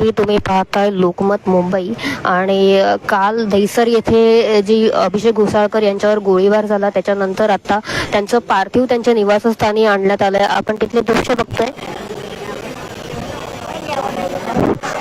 ती तुम्ही पाहताय लोकमत मुंबई आणि काल दहिसर येथे जी अभिषेक घोसाळकर यांच्यावर गोळीबार झाला त्याच्यानंतर आता त्यांचं पार्थिव त्यांच्या निवासस्थानी आणण्यात आलंय. आपण तिथले दृश्य बघतोय.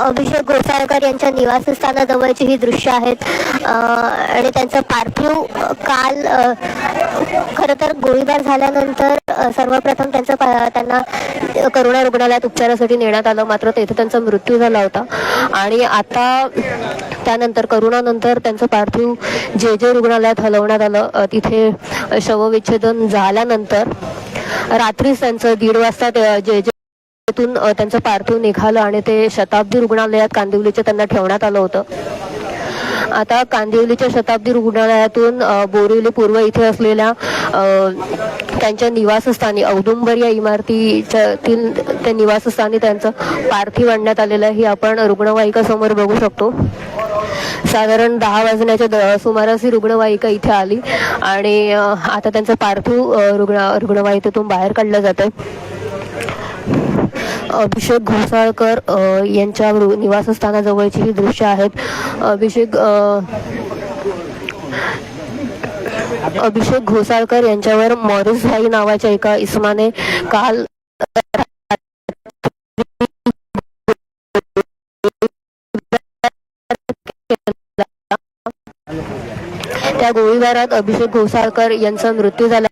अभिषेक घोसाळकर यांच्या निवासस्थानाजवळची ही दृश्य आहेत. आणि त्यांचं पार्थिव काल खरं तर गोळीबार झाल्यानंतर सर्वप्रथम त्यांचं त्यांना करुणा रुग्णालयात उपचारासाठी नेण्यात आलं. मात्र तेथे त्यांचा मृत्यू झाला होता. आणि आता त्यानंतर करुणानंतर त्यांचं पार्थिव जे जे रुग्णालयात हलवण्यात आलं तिथे शवविच्छेदन झाल्यानंतर रात्रीच त्यांचं दीड वाजता जे जे तिथून त्यांचं पार्थिव निघालं आणि ते शताब्दी रुग्णालयात कांदिवलीचे त्यांना ठेवण्यात आलं होतं. आता कांदिवलीच्या शताब्दी रुग्णालयातून बोरिवली पूर्व इथे असलेल्या त्यांच्या निवासस्थानी औदुंबर या इमारतीच्यातील त्या निवासस्थानी त्यांचं पार्थिव आणण्यात आलेलं आहे. ही आपण रुग्णवाहिका समोर बघू शकतो. साधारण दहा वाजण्याच्या द- सुमारास ही रुग्णवाहिका इथे आली आणि आता त्यांचं पार्थिव रुग्ण रुग्णवाहिकेतून बाहेर काढलं जातं अभिषेक घोसाळकर यांच्या निवासस्थानाजवळची ही दृश्य आहेत. अभिषेक अभिषेक घोसाळकर यांच्यावर मॉरिस भाई नावाच्या एका इसमाने काल त्या गोळीबारात अभिषेक घोसाळकर यांचा मृत्यू झाला.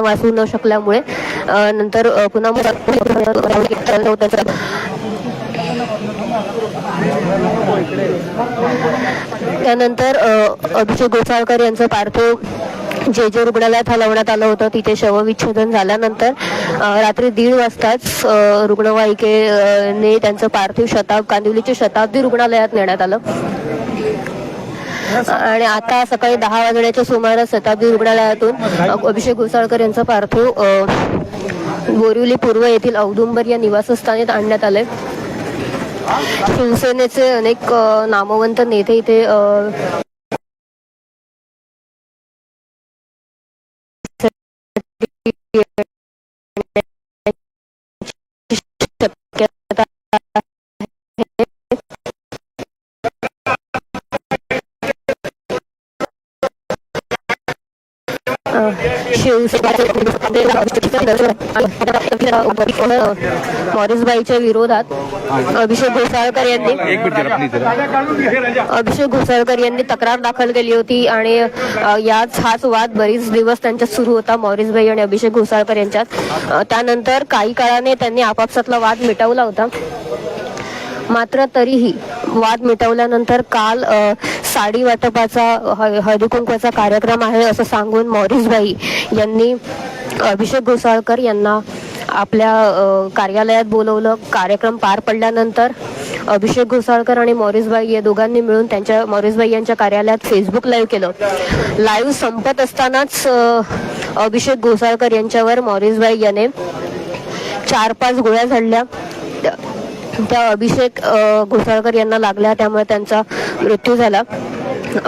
वाचू न शकल्यामुळे नंतर पुन्हा त्यानंतर अभिषेक गोसाळकर यांचं पार्थिव जे जे रुग्णालयात हलवण्यात आलं होतं तिथे शवविच्छेदन झाल्यानंतर रात्री दीड वाजताच रुग्णवाहिकेने त्यांचं पार्थिव शताब कांदिवलीचे शताब्दी रुग्णालयात नेण्यात आलं. आणि आता सकाळी दहा वाजण्याच्या सुमारास शताब्दी रुग्णालयातून अभिषेक घोसाळकर यांचं पार्थिव बोरिवली पूर्व येथील औदुंबर या निवासस्थानी आणण्यात आले शिवसेनेचे अनेक नामवंत नेते इथे मॉरिसबाईच्या विरोधात अभिषेक घोसाळकर यांनी अभिषेक घोसाळकर यांनी तक्रार दाखल केली होती आणि याच हाच वाद बरीच दिवस त्यांच्यात सुरू होता मॉरिसबाई आणि अभिषेक घोसाळकर यांच्यात. त्यानंतर काही काळाने त्यांनी आपापसातला वाद मिटवला होता. मात्र तरीही वाद मिटवल्यानंतर काल साडी वाटपाचा हळदीकुंकवाचा कार्यक्रम आहे असं सांगून मॉरिसबाई यांनी अभिषेक घोसाळकर यांना आपल्या कार्यालयात बोलवलं. कार्यक्रम पार पडल्यानंतर अभिषेक घोसाळकर आणि मॉरिसबाई या दोघांनी मिळून त्यांच्या मॉरिसबाई यांच्या कार्यालयात फेसबुक लाईव्ह केलं. लाईव्ह संपत असतानाच अभिषेक घोसाळकर यांच्यावर मॉरिसबाई याने चार पाच गोळ्या झाडल्या. त्या- अभिषेक घोसाळकर यांना लागल्या त्यामुळे त्यांचा मृत्यू झाला.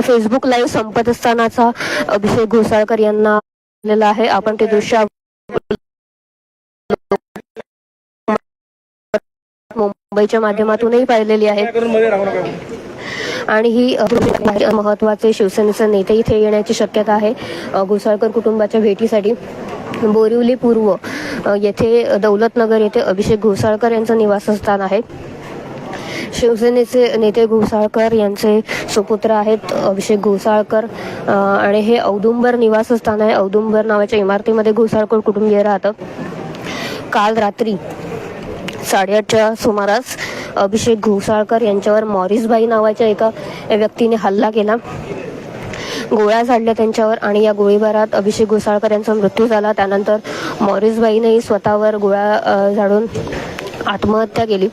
फेसबुक लाईव्ह संपत असतानाचा अभिषेक घोसाळकर यांना आलेला आहे. आपण ते दृश्य मुंबईच्या माध्यमातूनही पाहिलेली आहे. आणि ही महत्त्वाचे शिवसेनेचे नेते इथे येण्याची शक्यता आहे. घोसाळकर कुटुंबाच्या भेटीसाठी बोरिवली पूर्व येथे दौलतनगर येथे अभिषेक घोसाळकर यांचं निवासस्थान आहे. शिवसेनेचे नेते घोसाळकर यांचे सुपुत्र आहेत अभिषेक घोसाळकर आणि हे औदुंबर निवासस्थान आहे. औदुंबर नावाच्या इमारतीमध्ये घोसाळकर कुटुंबीय राहतं. काल रात्री साडेआठच्या सुमारास अभिषेक घोसाळकर यांच्यावर मॉरिसबाई नावाच्या एका व्यक्तीने हल्ला केला. गोळ्या झाडल्या त्यांच्यावर आणि या गोळीबारात अभिषेक घोसाळकर यांचा मृत्यू झाला. त्यानंतर मॉरिसबाईनेही स्वतःवर गोळ्या झाडून आत्महत्या केली.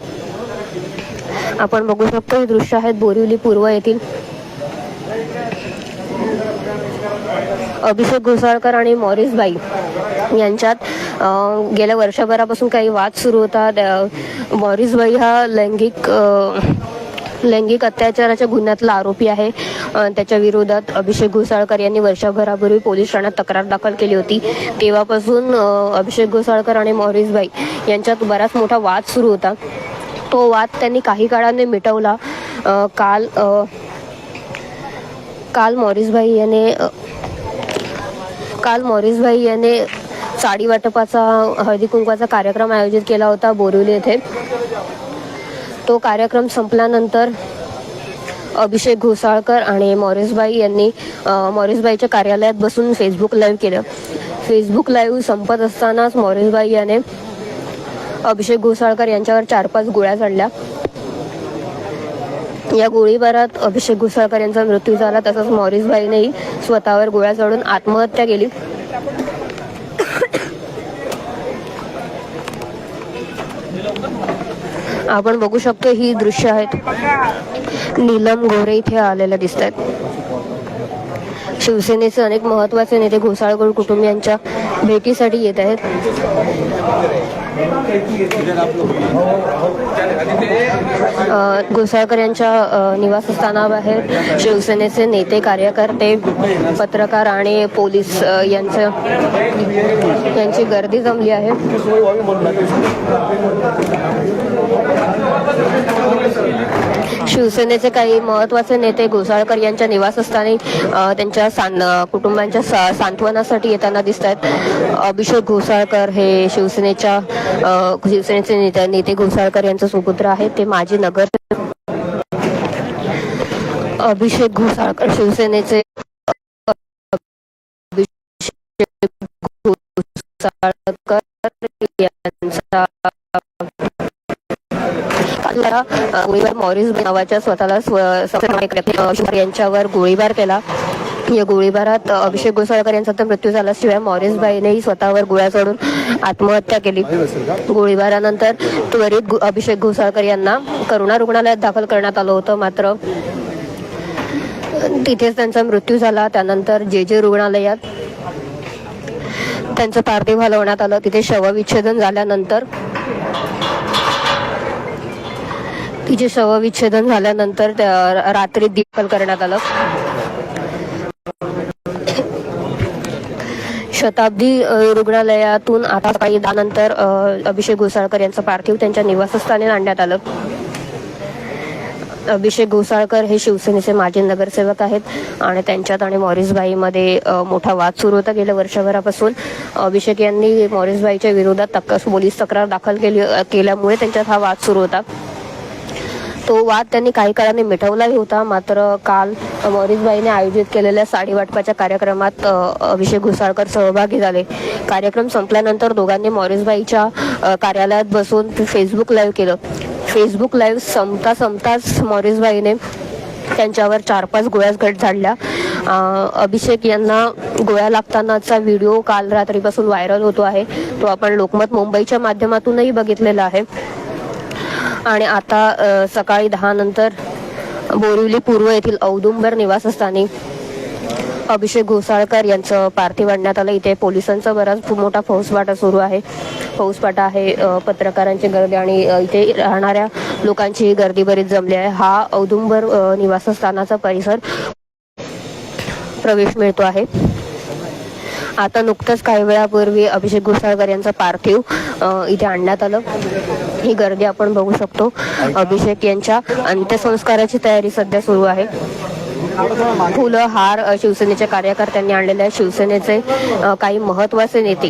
आपण बघू शकतो हे दृश्य आहेत बोरिवली पूर्व येथील. अभिषेक घोसाळकर आणि मॉरिसबाई यांच्यात गेल्या वर्षभरापासून काही वाद सुरू होता त्या- मॉरिसबाई हा लैंगिक लैंगिक अत्याचाराच्या गुन्ह्यातला आरोपी आहे. त्याच्या विरोधात अभिषेक घोसाळकर यांनी वर्षभरापूर्वी पोलीस ठाण्यात तक्रार दाखल केली होती. तेव्हापासून अभिषेक घोसाळकर आणि मॉरिसबाई यांच्यात बराच मोठा वाद सुरू होता. तो वाद त्यांनी काही काळाने मिटवला. काल अ, काल मॉरिसबाई याने काल काल मॉरिसभाई याने साडी वाटपाचा हळदी कुंकवाचा कार्यक्रम आयोजित केला होता बोरिवली येथे. तो कार्यक्रम संपल्यानंतर अभिषेक घोसाळकर आणि मॉरिसबाई यांनी मॉरिसबाईच्या कार्यालयात बसून फेसबुक लाईव्ह केलं. फेसबुक लाईव्ह संपत असतानाच मॉरिसबाई याने अभिषेक घोसाळकर यांच्यावर चार पाच गोळ्या चढल्या या गोळीबारात अभिषेक घोसाळकर यांचा मृत्यू झाला तसंच मॉरिसबाईनेही स्वतःवर गोळ्या चढून आत्महत्या केली. आपण बघू शकतो ही दृश्य आहेत. नीलम गोरे इथे आलेल्या दिसत आहेत शिवसेनेचे अनेक महत्त्वाचे नेते घोसाळकर कुटुंबियांच्या भेटीसाठी येत आहेत. घोसाळकर यांच्या निवासस्थानाबाहेर शिवसेनेचे नेते कार्यकर्ते पत्रकार आणि पोलीस अ, यांचं यांची गर्दी जमली आहे. शिवसेनेचे काही महत्त्वाचे नेते घोसाळकर यांच्या निवासस्थानी त्यांच्या सान कुटुंबांच्या सा- सांत्वनासाठी येताना दिसत आहेत अभिषेक घोसाळकर हे शिवसेनेच्या शिवसेनेचे नेते नेते घोसाळकर यांचे सुपुत्र आहेत. ते माजी नगर अभिषेक घोसाळकर शिवसेनेचे अभिषेक घोसाळकर यांचा गोळीबार मॉरिस नावाच्या स्वतःला स्व- यांच्यावर गोळीबार केला या गोळीबारात अभिषेक घोसाळकर यांचा तर मृत्यू झाला शिवाय मॉरिसबाईनेही स्वतःवर गोळ्या चढून आत्महत्या केली. गोळीबारानंतर त्वरित अभिषेक घोसाळकर यांना करुणा रुग्णालयात दाखल करण्यात आलं होतं मात्र तिथेच त्यांचा मृत्यू झाला त्यानंतर जे जे रुग्णालयात त्यांचं पार्थिव हलवण्यात आलं तिथे शवविच्छेदन झाल्यानंतर तिचे शवविच्छेदन झाल्यानंतर रात्री दाखल करण्यात आलं. शताब्दी रुग्णालयातून आता काही नंतर अभिषेक घोसाळकर यांचं पार्थिव त्यांच्या निवासस्थानी आणण्यात आलं. अभिषेक घोसाळकर हे शिवसेनेचे माजी नगरसेवक आहेत आणि त्यांच्यात आणि मॉरिसबाईमध्ये मोठा वाद सुरू होता गेल्या वर्षभरापासून. अभिषेक यांनी मॉरिसबाईच्या विरोधात तक पोलीस तक्रार दाखल केली केल्यामुळे त्यांच्यात हा वाद सुरू होता. तो वाद त्यांनी काही काळाने मिटवलाही होता. मात्र काल मॉरिसबाईने आयोजित केलेल्या साडी वाटपाच्या कार्यक्रमात अभिषेक घुसाळकर सहभागी झाले. कार्यक्रम संपल्यानंतर दोघांनी मॉरिसबाईच्या कार्यालयात बसून फेसबुक लाईव्ह केलं. फेसबुक लाईव्ह संपता संपताच मॉरिसबाईने त्यांच्यावर चार पाच गोळ्याच घट झाडल्या. अभिषेक यांना गोळ्या लागतानाचा व्हिडिओ काल रात्रीपासून व्हायरल होतो आहे. तो आपण लोकमत मुंबईच्या माध्यमातूनही बघितलेला आहे. आणि आता सकाळी दहा नंतर बोरिवली पूर्व येथील औदुंबर निवासस्थानी अभिषेक घोसाळकर यांचं पार्थिव आणण्यात आलं. इथे पोलिसांचा बराच मोठा फौजफाटा सुरू आहे. फौजफाटा आहे पत्रकारांची गर्दी आणि इथे राहणाऱ्या लोकांची गर्दी बरीच जमली आहे. हा औदुंबर निवासस्थानाचा परिसर प्रवेश मिळतो आहे. आता नुकतंच काही वेळापूर्वी अभिषेक घोसाळकर यांचं पार्थिव इथे आणण्यात आलं. ही गर्दी आपण बघू शकतो. अभिषेक यांच्या अंत्यसंस्काराची तयारी सध्या सुरू आहे. फुलं हार शिवसेनेच्या कार्यकर्त्यांनी आणलेले आहेत. शिवसेनेचे काही महत्त्वाचे नेते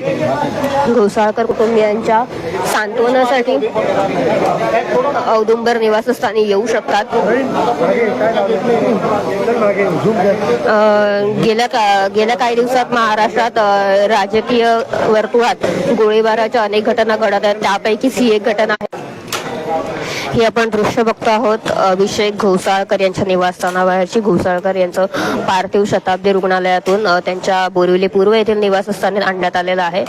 घोसाळकर कुटुंबियांच्या सांत्वनासाठी औदुंबर निवासस्थानी येऊ शकतात. गेल्या का गेल्या काही दिवसात महाराष्ट्रात राजकीय वर्तुळात गोळीबाराच्या अनेक घटना घडत आहेत. त्यापैकीच ही एक घटना आहे. हे आपण दृश्य बघतो आहोत. अभिषेक घोसाळकर यांच्या निवासस्थानाबाहेरची घोसाळकर यांचं पार्थिव शताब्दी रुग्णालयातून त्यांच्या बोरिवली पूर्व येथील निवासस्थानी आणण्यात आलेलं आहे.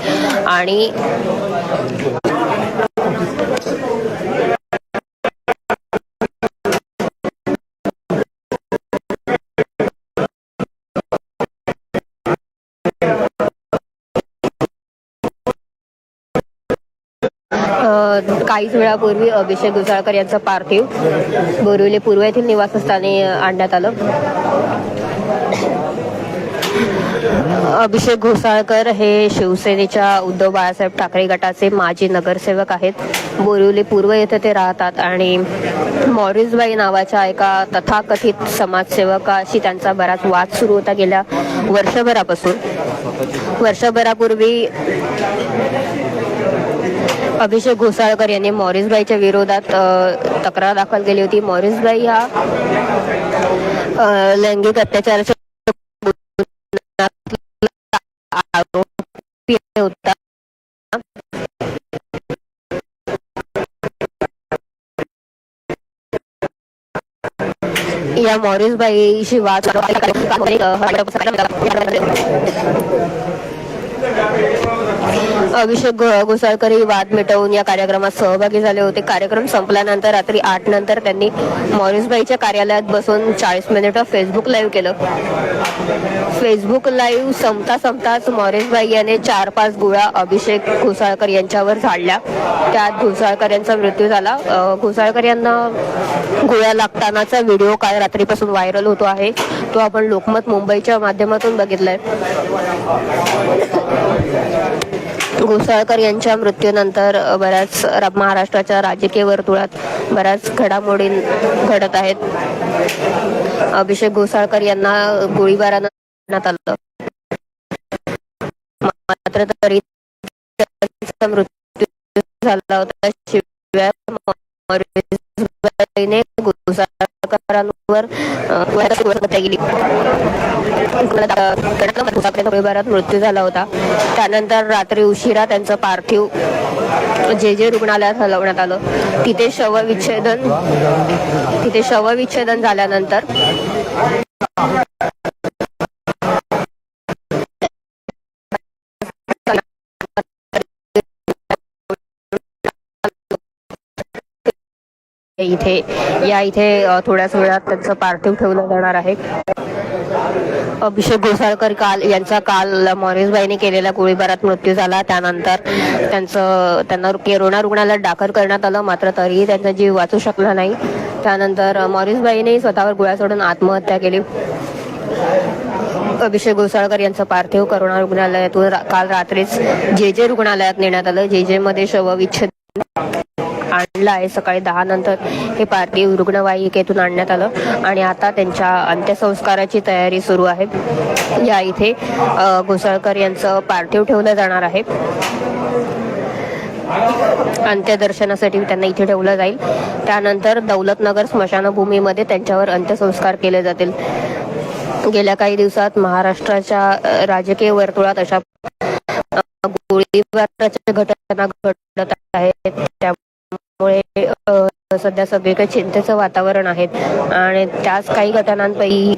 आणि काहीच वेळापूर्वी अभिषेक गुजाळकर यांचं पार्थिव बोरिवली पूर्व येथील निवासस्थानी आणण्यात आलं. अभिषेक घोसाळकर हे शिवसेनेच्या उद्धव बाळासाहेब ठाकरे गटाचे माजी नगरसेवक आहेत. बोरिवली पूर्व येथे ते राहतात आणि मॉरिसबाई नावाच्या एका तथाकथित समाजसेवकाशी त्यांचा बराच वाद सुरू होता गेल्या वर्षभरापासून. वर्षभरापूर्वी अभिषेक घोसाळकर यांनी मॉरिसबाईच्या विरोधात तक्रार दाखल केली होती. मॉरिसबाई हा लैंगिक अत्याचाराच्या आरोपी होता. या मॉरिसबाईशी वाद अभिषेक घो- ही वाद मिटवून या कार्यक्रमात सहभागी झाले होते. कार्यक्रम संपल्यानंतर रात्री आठ नंतर त्यांनी मॉरिसबाईच्या कार्यालयात बसून चाळीस मिनिटं फेसबुक लाईव्ह केलं. फेसबुक लाईव्ह संपता संपताच मॉरिसबाई याने चार पाच गोळ्या अभिषेक घोसाळकर यांच्यावर झाडल्या. त्यात घोसाळकर यांचा मृत्यू झाला. घोसाळकर यांना गोळ्या लागतानाचा व्हिडिओ काल रात्रीपासून व्हायरल होतो आहे. तो आपण लोकमत मुंबईच्या माध्यमातून बघितलाय. घोसाळकर यांच्या मृत्यूनंतर बऱ्याच महाराष्ट्राच्या राजकीय वर्तुळात बऱ्याच घडामोडी घडत आहेत. अभिषेक घोसाळकर यांना गोळीबारानं करण्यात आलं. मात्र तरी मृत्यू झाला होता. शिवाय मॉरिसबाईने गोळीबारात मृत्यू झाला होता. त्यानंतर रात्री उशिरा त्यांचं पार्थिव जे जे रुग्णालयात हलवण्यात आलं तिथे शवविच्छेदन तिथे शवविच्छेदन झाल्यानंतर इथे या इथे थोड्याच वेळात त्यांचं पार्थिव ठेवलं जाणार आहे. अभिषेक घोसाळकर काल यांचा काल मॉरिसबाईने केलेल्या गोळीबारात मृत्यू झाला. त्यानंतर त्यांचं त्यांना केरोना रुग्णालयात दाखल करण्यात आलं मात्र तरीही त्यांचा जीव वाचू शकला नाही. त्यानंतर मॉरिसबाईने स्वतःवर गोळ्या सोडून आत्महत्या केली. अभिषेक घोसाळकर यांचं पार्थिव करोना रुग्णालयातून काल रात्रीच जे जे रुग्णालयात नेण्यात आलं. जे जे मध्ये शवविच्छेद आणलं आहे सकाळी दहा नंतर हे पार्थिव रुग्णवाहिकेतून आणण्यात आलं. आणि आता त्यांच्या अंत्यसंस्काराची तयारी सुरू आहे. या इथे घोसाळकर यांचं पार्थिव ठेवलं जाणार आहे. अंत्यदर्शनासाठी त्यांना इथे ठेवलं जाईल. त्यानंतर दौलतनगर स्मशानभूमीमध्ये त्यांच्यावर अंत्यसंस्कार केले जातील. गेल्या काही दिवसात महाराष्ट्राच्या राजकीय वर्तुळात अशा गोळीबाराच्या घटना घडत आहेत. त्यामुळे सध्या सगळीकडे चिंतेचं वातावरण आहे. आणि त्याच काही घटनांपैकी